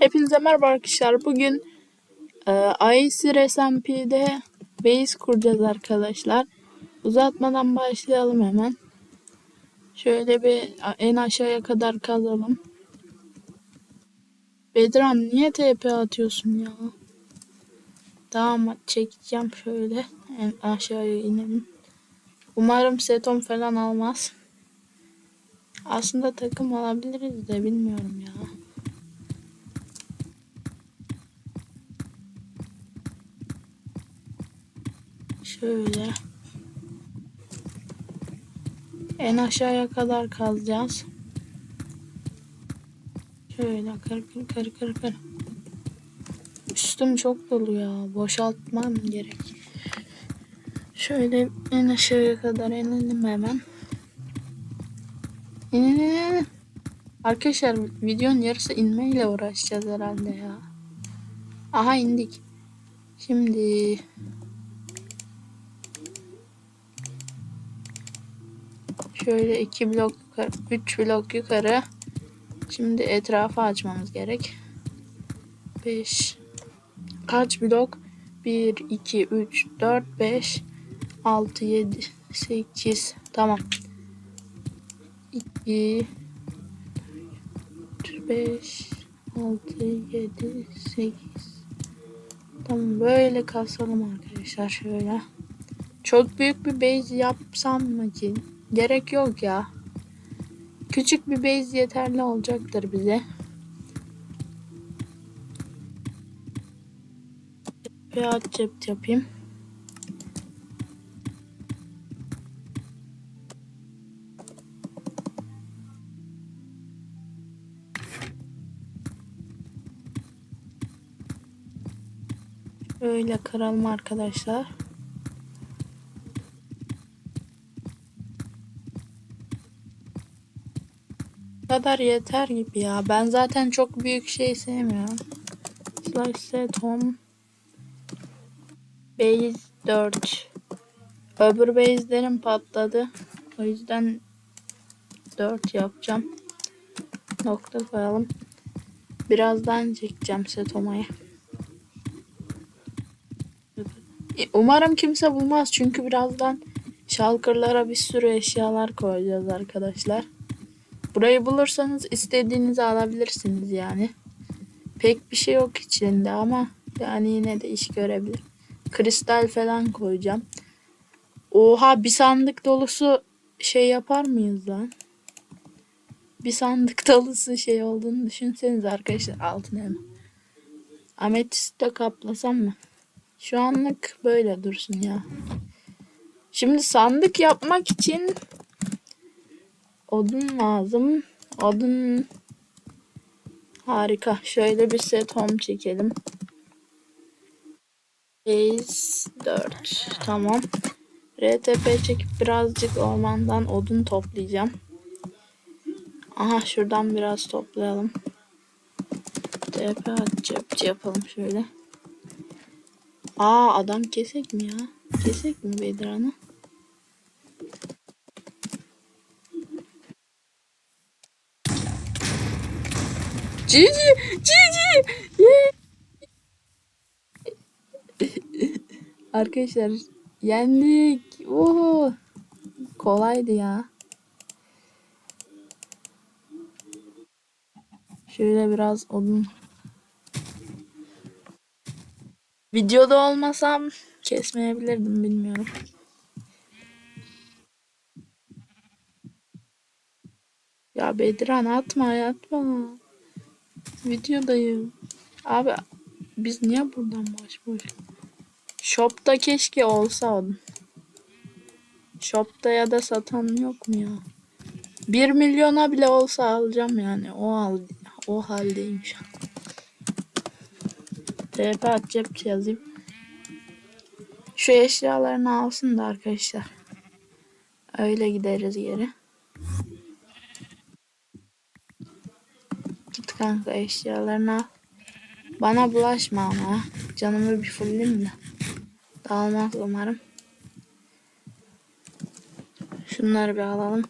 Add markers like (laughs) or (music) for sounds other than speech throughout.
Hepinize merhaba arkadaşlar. Bugün e, Aesir SMP'de base kuracağız arkadaşlar. Uzatmadan başlayalım hemen. Şöyle bir en aşağıya kadar kazalım. Bedran niye TP atıyorsun ya? Tamam çekeceğim şöyle. En aşağıya inelim. Umarım setom falan almaz. Aslında takım alabiliriz de bilmiyorum ya. Şöyle. En aşağıya kadar kazacağız. Şöyle kır kır kır kır kır. Üstüm çok dolu ya. Boşaltmam gerek. Şöyle en aşağıya kadar inelim hemen. İnin in, in. Arkadaşlar videonun yarısı inmeyle uğraşacağız herhalde ya. Aha indik. Şimdi Şöyle iki blok yukarı, üç blok yukarı. Şimdi etrafı açmamız gerek. Beş. Kaç blok? Bir, iki, üç, dört, beş, altı, yedi, sekiz. Tamam. İki, üç, beş, altı, yedi, sekiz. Tamam böyle kasalım arkadaşlar şöyle. Çok büyük bir base yapsam mı ki? Gerek yok ya. Küçük bir base yeterli olacaktır bize. At cep yapayım. Öyle kıralım arkadaşlar. Kadar yeter gibi ya. Ben zaten çok büyük şey sevmiyorum. Slash set home. Base 4. Öbür base'lerim patladı. O yüzden 4 yapacağım. Nokta koyalım. Birazdan çekeceğim set home'ayı. Umarım kimse bulmaz çünkü birazdan şalkırlara bir sürü eşyalar koyacağız arkadaşlar. Burayı bulursanız istediğinizi alabilirsiniz yani. Pek bir şey yok içinde ama yani yine de iş görebilir. Kristal falan koyacağım. Oha bir sandık dolusu şey yapar mıyız lan? Bir sandık (laughs) dolusu şey olduğunu düşünseniz arkadaşlar altın hem. Ametist de kaplasam mı? Şu anlık böyle dursun ya. Şimdi sandık yapmak için Odun lazım. Odun harika. Şöyle bir set home çekelim. Base 4. Tamam. RTP çekip birazcık ormandan odun toplayacağım. Aha şuradan biraz toplayalım. TP cep yapalım şöyle. Aa adam kesek mi ya? Kesek mi Bedran'ı? Cici, Cici. (laughs) Arkadaşlar yendik. Oho. Kolaydı ya. Şöyle biraz odun. Videoda olmasam kesmeyebilirdim bilmiyorum. Ya Bedran atma atma. Videodayım. Abi biz niye buradan boş boş? Shop'ta keşke olsa. Shop'ta ya da satan yok mu ya? 1 milyona bile olsa alacağım yani. O al o haldeyim şu an. TP atacak yazayım. Şu eşyalarını alsın da arkadaşlar. Öyle gideriz yere. Kanka eşyalarını al. Bana bulaşma ama. Canımı bir fullim de. Dağılmaz umarım. Şunları bir alalım.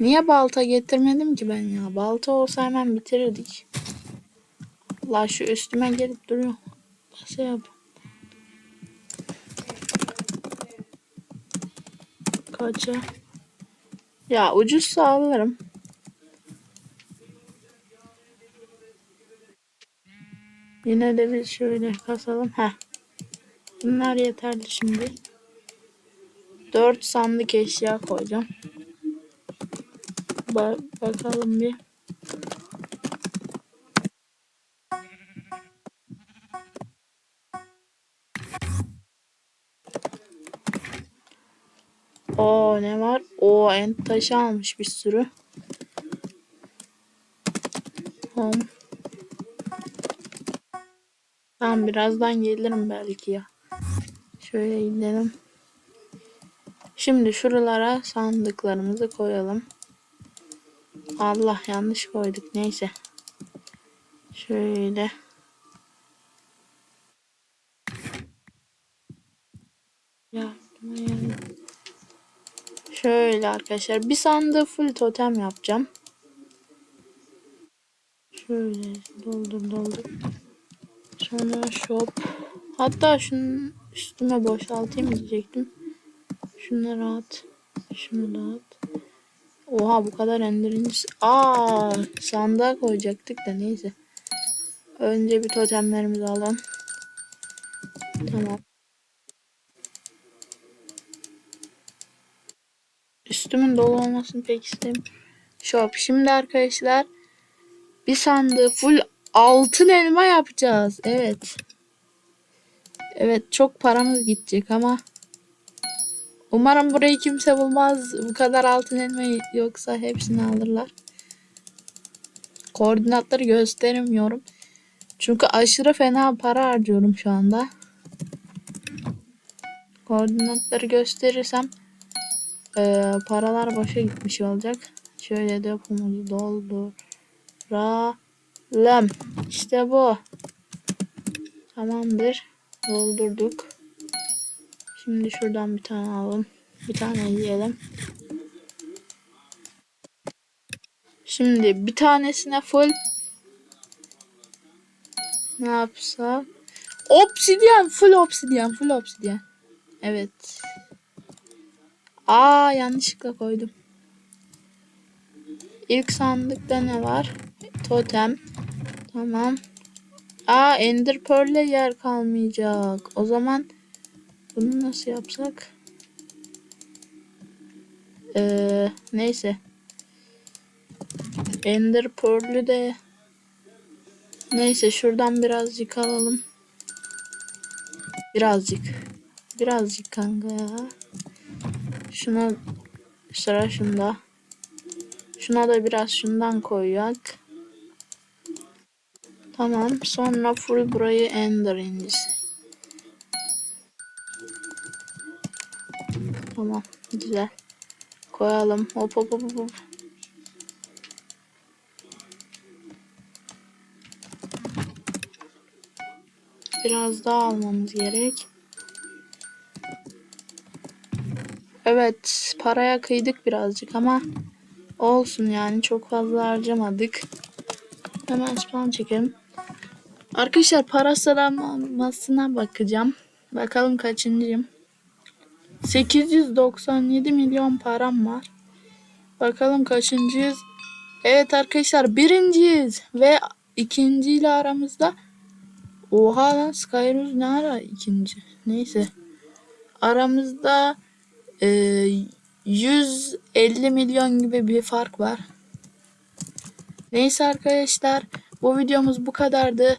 Niye balta getirmedim ki ben ya? Balta olsa hemen bitirirdik. Allah şu üstüme gelip duruyor. Nasıl yap? Kaça? Ya ucuzsa alırım. Yine de bir şöyle kasalım. Heh. Bunlar yeterli şimdi. 4 sandık eşya koyacağım. Ba bakalım bir. O ne var? O en taşı almış bir sürü. Home. Tamam birazdan gelirim belki ya. Şöyle gidelim. Şimdi şuralara sandıklarımızı koyalım. Allah yanlış koyduk. Neyse. Şöyle. Şöyle arkadaşlar. Bir sandığı full totem yapacağım. Şöyle doldur doldur. Sonra shop. Hatta şunun üstüme boşaltayım diyecektim. Şunları at. Şunu da at. Oha bu kadar endirinci. Aa sandığa koyacaktık da neyse. Önce bir totemlerimizi alalım. Tamam. Üstümün dolu olmasını pek istemiyorum. Shop. Şimdi arkadaşlar bir sandığı full altın elma yapacağız. Evet. Evet çok paramız gidecek ama umarım burayı kimse bulmaz. Bu kadar altın elma yoksa hepsini alırlar. Koordinatları gösteremiyorum. Çünkü aşırı fena para harcıyorum şu anda. Koordinatları gösterirsem e, paralar boşa gitmiş olacak. Şöyle depomuzu dolduralım. İşte bu. Tamamdır. Doldurduk. Şimdi şuradan bir tane alalım. Bir tane yiyelim. Şimdi bir tanesine full ne yapsak? Obsidyen, full obsidyen, full obsidyen. Evet. Aa yanlışlıkla koydum. İlk sandıkta ne var? Totem. Tamam. Aa Ender Pearl'e yer kalmayacak. O zaman bunu nasıl yapsak? Ee, neyse. Ender Pearl'ü de neyse şuradan birazcık alalım. Birazcık. Birazcık kanka ya. Şuna sıra şunda. Şuna da biraz şundan koyak. Tamam. Sonra full burayı ender incisi. Tamam. Güzel. Koyalım. Hop hop hop hop. Biraz daha almamız gerek. Evet. Paraya kıydık birazcık ama olsun yani. Çok fazla harcamadık. Hemen spawn çekelim. Arkadaşlar para sıralamasına bakacağım. Bakalım kaçıncıyım. 897 milyon param var. Bakalım kaçıncıyız. Evet arkadaşlar birinciyiz. Ve ikinciyle aramızda Oha lan Skyrus ne ara ikinci. Neyse. Aramızda e, 150 milyon gibi bir fark var. Neyse arkadaşlar bu videomuz bu kadardı.